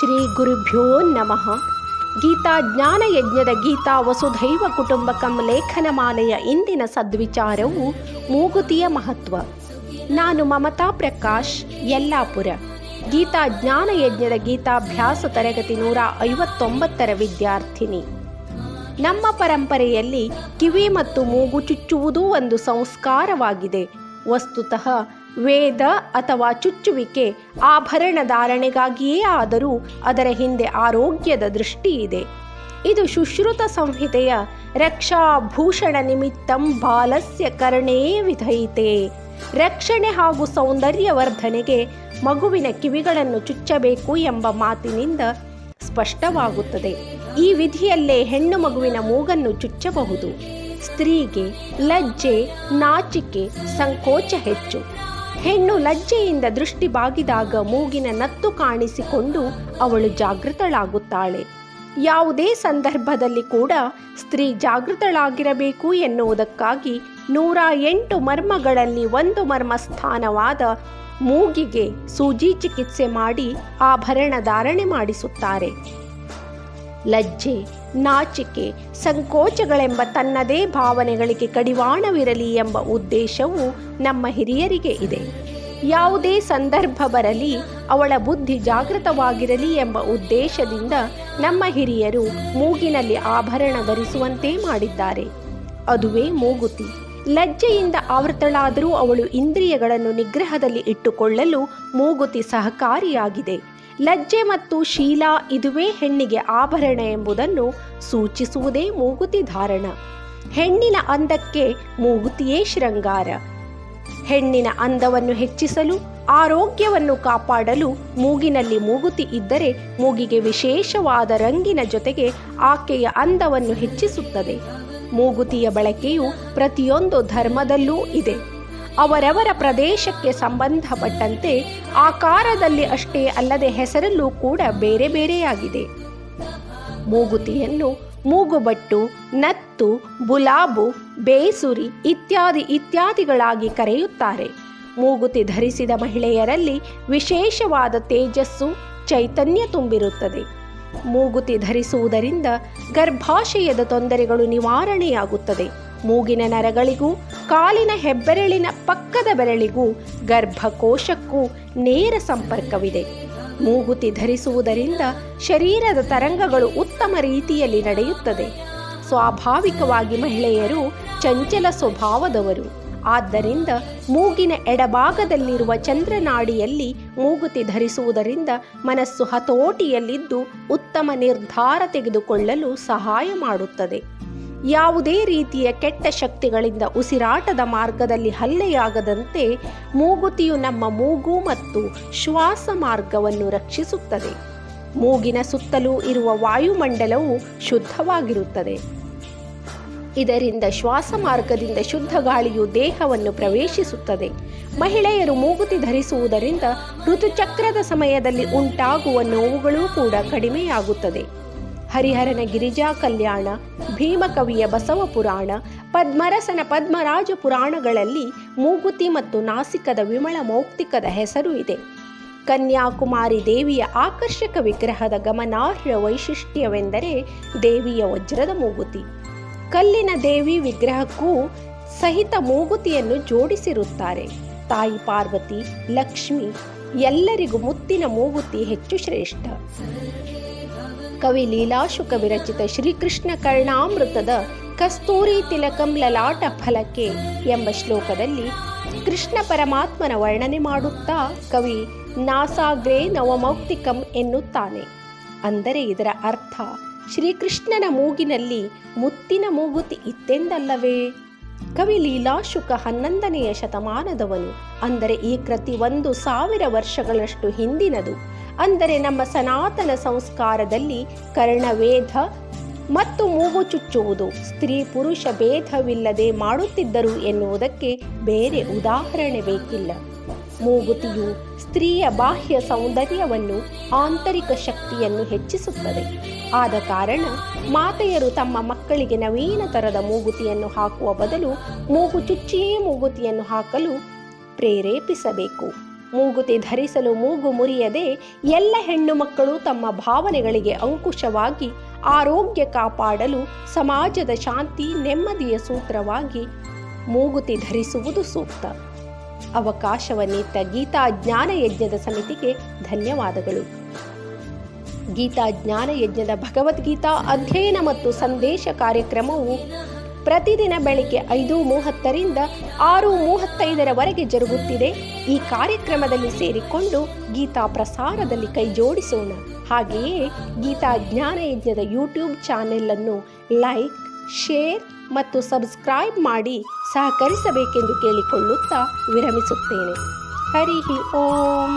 ಶ್ರೀ ಗುರುಭ್ಯೋ ನಮಃ. ಗೀತಾ ಜ್ಞಾನ ಯಜ್ಞದ ಗೀತಾ ವಸುಧೈವ ಕುಟುಂಬಕಂ ಲೇಖನಮಾಲೆಯ ಇಂದಿನ ಸದ್ವಿಚಾರವು ಮೂಗುತಿಯ ಮಹತ್ವ. ನಾನು ಮಮತಾ ಪ್ರಕಾಶ್, ಯಲ್ಲಾಪುರ. ಗೀತಾ ಜ್ಞಾನ ಯಜ್ಞದ ಗೀತಾಭ್ಯಾಸ ತರಗತಿ ನೂರ ಐವತ್ತೊಂಬತ್ತರ ವಿದ್ಯಾರ್ಥಿನಿ. ನಮ್ಮ ಪರಂಪರೆಯಲ್ಲಿ ಕಿವಿ ಮತ್ತು ಮೂಗು ಚುಚ್ಚುವುದೂ ಒಂದು ಸಂಸ್ಕಾರವಾಗಿದೆ. ವಸ್ತುತಃ ವೇದ ಅಥವಾ ಚುಚ್ಚುವಿಕೆ ಆಭರಣ ಧಾರಣೆಗಾಗಿಯೇ ಆದರೂ ಅದರ ಹಿಂದೆ ಆರೋಗ್ಯದ ದೃಷ್ಟಿ ಇದೆ. ಇದು ಶುಶ್ರುತ ಸಂಹಿತೆಯ ರಕ್ಷಾಭೂಷಣ ನಿಮಿತ್ತಂ ಬಾಲಸ್ಯ ಕರ್ಣೇ ವಿಧೈತೆ. ರಕ್ಷಣೆ ಹಾಗೂ ಸೌಂದರ್ಯವರ್ಧನೆಗೆ ಮಗುವಿನ ಕಿವಿಗಳನ್ನು ಚುಚ್ಚಬೇಕು ಎಂಬ ಮಾತಿನಿಂದ ಸ್ಪಷ್ಟವಾಗುತ್ತದೆ. ಈ ವಿಧಿಯಲ್ಲೇ ಹೆಣ್ಣು ಮಗುವಿನ ಮೂಗನ್ನು ಚುಚ್ಚಬಹುದು. ಸ್ತ್ರೀಗೆ ಲಜ್ಜೆ, ನಾಚಿಕೆ, ಸಂಕೋಚ ಹೆಚ್ಚು. ಹೆಣ್ಣು ಲಜ್ಜೆಯಿಂದ ದೃಷ್ಟಿ ಬಾಗಿದಾಗ ಮೂಗಿನ ನತ್ತು ಕಾಣಿಸಿಕೊಂಡು ಅವಳು ಜಾಗೃತಳಾಗುತ್ತಾಳೆ. ಯಾವುದೇ ಸಂದರ್ಭದಲ್ಲಿ ಕೂಡ ಸ್ತ್ರೀ ಜಾಗೃತಳಾಗಿರಬೇಕು ಎನ್ನುವುದಕ್ಕಾಗಿ ನೂರ ಎಂಟು ಮರ್ಮಗಳಲ್ಲಿ ಒಂದು ಮರ್ಮ ಸ್ಥಾನವಾದ ಮೂಗಿಗೆ ಸೂಜಿ ಚಿಕಿತ್ಸೆ ಮಾಡಿ ಆಭರಣ ಧಾರಣೆ ಮಾಡಿಸುತ್ತಾರೆ. ಲಜ್ಜೆ ನಾಚಿಕೆ, ಸಂಕೋಚಗಳೆಂಬ ತನ್ನದೇ ಭಾವನೆಗಳಿಗೆ ಕಡಿವಾಣವಿರಲಿ ಎಂಬ ಉದ್ದೇಶವು ನಮ್ಮ ಹಿರಿಯರಿಗೆ ಇದೆ. ಯಾವುದೇ ಸಂದರ್ಭ ಬರಲಿ, ಅವಳ ಬುದ್ಧಿ ಜಾಗೃತವಾಗಿರಲಿ ಎಂಬ ಉದ್ದೇಶದಿಂದ ನಮ್ಮ ಹಿರಿಯರು ಮೂಗಿನಲ್ಲಿ ಆಭರಣ ಧರಿಸುವಂತೆ ಮಾಡಿದ್ದಾರೆ. ಅದುವೇ ಮೂಗುತಿ. ಲಜ್ಜೆಯಿಂದ ಆವೃತಳಾದರೂ ಅವಳು ಇಂದ್ರಿಯಗಳನ್ನು ನಿಗ್ರಹದಲ್ಲಿ ಇಟ್ಟುಕೊಳ್ಳಲು ಮೂಗುತಿ ಸಹಕಾರಿಯಾಗಿದೆ. ಲಜ್ಜೆ ಮತ್ತು ಶೀಲ ಇದುವೇ ಹೆಣ್ಣಿಗೆ ಆಭರಣ ಎಂಬುದನ್ನು ಸೂಚಿಸುವುದೇ ಮೂಗುತಿ ಧಾರಣ. ಹೆಣ್ಣಿನ ಅಂದಕ್ಕೆ ಮೂಗುತಿಯೇ ಶೃಂಗಾರ. ಹೆಣ್ಣಿನ ಅಂದವನ್ನು ಹೆಚ್ಚಿಸಲು, ಆರೋಗ್ಯವನ್ನು ಕಾಪಾಡಲು ಮೂಗಿನಲ್ಲಿ ಮೂಗುತಿ ಇದ್ದರೆ ಮೂಗಿಗೆ ವಿಶೇಷವಾದ ರಂಗಿನ ಜೊತೆಗೆ ಆಕೆಯ ಅಂದವನ್ನು ಹೆಚ್ಚಿಸುತ್ತದೆ. ಮೂಗುತಿಯ ಬಳಕೆಯು ಪ್ರತಿಯೊಂದು ಧರ್ಮದಲ್ಲೂ ಇದೆ. ಅವರವರ ಪ್ರದೇಶಕ್ಕೆ ಸಂಬಂಧಪಟ್ಟಂತೆ ಆಕಾರದಲ್ಲಿ ಅಷ್ಟೇ ಅಲ್ಲದೆ ಹೆಸರಲ್ಲೂ ಕೂಡ ಬೇರೆ ಬೇರೆಯಾಗಿದೆ. ಮೂಗುತಿಯನ್ನು, ಮೂಗುಬಟ್ಟು, ನತ್ತು, ಬುಲಾಬು, ಬೇಸುರಿ ಇತ್ಯಾದಿ ಇತ್ಯಾದಿಗಳಾಗಿ ಕರೆಯುತ್ತಾರೆ. ಮೂಗುತಿ ಧರಿಸಿದ ಮಹಿಳೆಯರಲ್ಲಿ ವಿಶೇಷವಾದ ತೇಜಸ್ಸು, ಚೈತನ್ಯ ತುಂಬಿರುತ್ತದೆ. ಮೂಗುತಿ ಧರಿಸುವುದರಿಂದ ಗರ್ಭಾಶಯದ ತೊಂದರೆಗಳು ನಿವಾರಣೆಯಾಗುತ್ತದೆ. ಮೂಗಿನ ನರಗಳಿಗೂ, ಕಾಲಿನ ಹೆಬ್ಬೆರಳಿನ ಪಕ್ಕದ ಬೆರಳಿಗೂ, ಗರ್ಭಕೋಶಕ್ಕೂ ನೇರ ಸಂಪರ್ಕವಿದೆ. ಮೂಗುತಿ ಧರಿಸುವುದರಿಂದ ಶರೀರದ ತರಂಗಗಳು ಉತ್ತಮ ರೀತಿಯಲ್ಲಿ ನಡೆಯುತ್ತದೆ. ಸ್ವಾಭಾವಿಕವಾಗಿ ಮಹಿಳೆಯರು ಚಂಚಲ ಸ್ವಭಾವದವರು. ಆದ್ದರಿಂದ ಮೂಗಿನ ಎಡಭಾಗದಲ್ಲಿರುವ ಚಂದ್ರನಾಡಿಯಲ್ಲಿ ಮೂಗುತಿ ಧರಿಸುವುದರಿಂದ ಮನಸ್ಸು ಹತೋಟಿಯಲ್ಲಿದ್ದು ಉತ್ತಮ ನಿರ್ಧಾರ ತೆಗೆದುಕೊಳ್ಳಲು ಸಹಾಯ ಮಾಡುತ್ತದೆ. ಯಾವುದೇ ರೀತಿಯ ಕೆಟ್ಟ ಶಕ್ತಿಗಳಿಂದ ಉಸಿರಾಟದ ಮಾರ್ಗದಲ್ಲಿ ಹಲ್ಲೆಯಾಗದಂತೆ ಮೂಗುತಿಯು ನಮ್ಮ ಮೂಗು ಮತ್ತು ಶ್ವಾಸ ಮಾರ್ಗವನ್ನು ರಕ್ಷಿಸುತ್ತದೆ. ಮೂಗಿನ ಸುತ್ತಲೂ ಇರುವ ವಾಯುಮಂಡಲವು ಶುದ್ಧವಾಗಿರುತ್ತದೆ. ಇದರಿಂದ ಶ್ವಾಸ ಮಾರ್ಗದಿಂದ ಶುದ್ಧ ಗಾಳಿಯು ದೇಹವನ್ನು ಪ್ರವೇಶಿಸುತ್ತದೆ. ಮಹಿಳೆಯರು ಮೂಗುತಿ ಧರಿಸುವುದರಿಂದ ಋತುಚಕ್ರದ ಸಮಯದಲ್ಲಿ ಉಂಟಾಗುವ ನೋವುಗಳೂ ಕೂಡ ಕಡಿಮೆಯಾಗುತ್ತದೆ. ಹರಿಹರನ ಗಿರಿಜಾ ಕಲ್ಯಾಣ ಭೀಮಕವಿಯ ಬಸವ ಪುರಾಣ, ಪದ್ಮರಸನ ಪದ್ಮರಾಜ ಪುರಾಣಗಳಲ್ಲಿ ಮೂಗುತಿ ಮತ್ತು ನಾಸಿಕದ ವಿಮಳ ಮೌಕ್ತಿಕದ ಹೆಸರು ಇದೆ. ಕನ್ಯಾಕುಮಾರಿ ದೇವಿಯ ಆಕರ್ಷಕ ವಿಗ್ರಹದ ಗಮನಾರ್ಹ ವೈಶಿಷ್ಟ್ಯವೆಂದರೆ ದೇವಿಯ ವಜ್ರದ ಮೂಗುತಿ. ಕಲ್ಲಿನ ದೇವಿ ವಿಗ್ರಹಕ್ಕೂ ಸಹಿತ ಮೂಗುತಿಯನ್ನು ಜೋಡಿಸಿರುತ್ತಾರೆ. ತಾಯಿ ಪಾರ್ವತಿ, ಲಕ್ಷ್ಮಿ, ಎಲ್ಲರಿಗೂ ಮುತ್ತಿನ ಮೂಗುತಿ ಹೆಚ್ಚು ಶ್ರೇಷ್ಠ. ಕವಿ ಲೀಲಾಶುಕ ವಿರಚಿತ ಶ್ರೀಕೃಷ್ಣ ಕರ್ಣಾಮೃತದ ಕಸ್ತೂರಿ ತಿಲಕಂ ಲಲಾಟ ಫಲಕೆ ಎಂಬ ಶ್ಲೋಕದಲ್ಲಿ ಕೃಷ್ಣ ಪರಮಾತ್ಮನ ವರ್ಣನೆ ಮಾಡುತ್ತಾ ಕವಿ ನಾಸಾಗ್ರೇ ನವಮೌಕ್ತಿಕಂ ಎನ್ನುತ್ತಾನೆ. ಅಂದರೆ ಇದರ ಅರ್ಥ ಶ್ರೀಕೃಷ್ಣನ ಮೂಗಿನಲ್ಲಿ ಮುತ್ತಿನ ಮೂಗುತಿ ಇತ್ತೆಂದಲ್ಲವೇ? ಕವಿ ಲೀಲಾಶುಕ ಹನ್ನೊಂದನೆಯ ಶತಮಾನದವನು. ಅಂದರೆ ಈ ಕೃತಿ ಒಂದು ಸಾವಿರ ವರ್ಷಗಳಷ್ಟು ಹಿಂದಿನದು. ಅಂದರೆ ನಮ್ಮ ಸನಾತನ ಸಂಸ್ಕಾರದಲ್ಲಿ ಕರ್ಣವೇಧ ಮತ್ತು ಮೂಗು ಚುಚ್ಚುವುದು, ಸ್ತ್ರೀ ಪುರುಷ ಭೇದವಿಲ್ಲದೆ ಮಾಡುತ್ತಿದ್ದರು ಎನ್ನುವುದಕ್ಕೆ ಬೇರೆ ಉದಾಹರಣೆ ಬೇಕಿಲ್ಲ. ಮೂಗುತಿಯು ಸ್ತ್ರೀಯ ಬಾಹ್ಯ ಸೌಂದರ್ಯವನ್ನು ಆಂತರಿಕ ಶಕ್ತಿಯನ್ನು ಹೆಚ್ಚಿಸುತ್ತದೆ. ಆದ ಕಾರಣ ಮಾತೆಯರು ತಮ್ಮ ಮಕ್ಕಳಿಗೆ ನವೀನ ತರದ ಮೂಗುತಿಯನ್ನು ಹಾಕುವ ಬದಲು ಮೂಗು ಚುಚ್ಚಿಯೇ ಮೂಗುತಿಯನ್ನು ಹಾಕಲು ಪ್ರೇರೇಪಿಸಬೇಕು. ಮೂಗುತಿ ಧರಿಸಲು ಮೂಗು ಮುರಿಯದೆ ಎಲ್ಲ ಹೆಣ್ಣು ಮಕ್ಕಳು ತಮ್ಮ ಭಾವನೆಗಳಿಗೆ ಅಂಕುಶವಾಗಿ ಆರೋಗ್ಯ ಕಾಪಾಡಲು ಸಮಾಜದ ಶಾಂತಿ ನೆಮ್ಮದಿಯ ಸೂತ್ರವಾಗಿ ಮೂಗುತಿ ಧರಿಸುವುದು ಸೂಕ್ತ. ಅವಕಾಶವನ್ನಿತ್ತ ಗೀತಾ ಜ್ಞಾನ ಯಜ್ಞದ ಸಮಿತಿಗೆ ಧನ್ಯವಾದಗಳು. ಗೀತಾ ಜ್ಞಾನ ಯಜ್ಞದ ಭಗವದ್ಗೀತಾ ಅಧ್ಯಯನ ಮತ್ತು ಸಂದೇಶ ಕಾರ್ಯಕ್ರಮವು ಪ್ರತಿದಿನ ಬೆಳಿಗ್ಗೆ ಐದು ಮೂವತ್ತರಿಂದ ಆರು ಮೂವತ್ತೈದರವರೆಗೆ ಜರುಗುತ್ತಿದೆ. ಈ ಕಾರ್ಯಕ್ರಮದಲ್ಲಿ ಸೇರಿಕೊಂಡು ಗೀತಾ ಪ್ರಸಾರದಲ್ಲಿ ಕೈಜೋಡಿಸೋಣ. ಹಾಗೆಯೇ ಗೀತಾ ಜ್ಞಾನ ಯಜ್ಞದ ಯೂಟ್ಯೂಬ್ ಚಾನೆಲ್ ಅನ್ನು ಲೈಕ್, ಶೇರ್ ಮತ್ತು ಸಬ್ಸ್ಕ್ರೈಬ್ ಮಾಡಿ ಸಹಕರಿಸಬೇಕೆಂದು ಕೇಳಿಕೊಳ್ಳುತ್ತಾ ವಿರಮಿಸುತ್ತೇನೆ. ಹರಿ ಓಂ.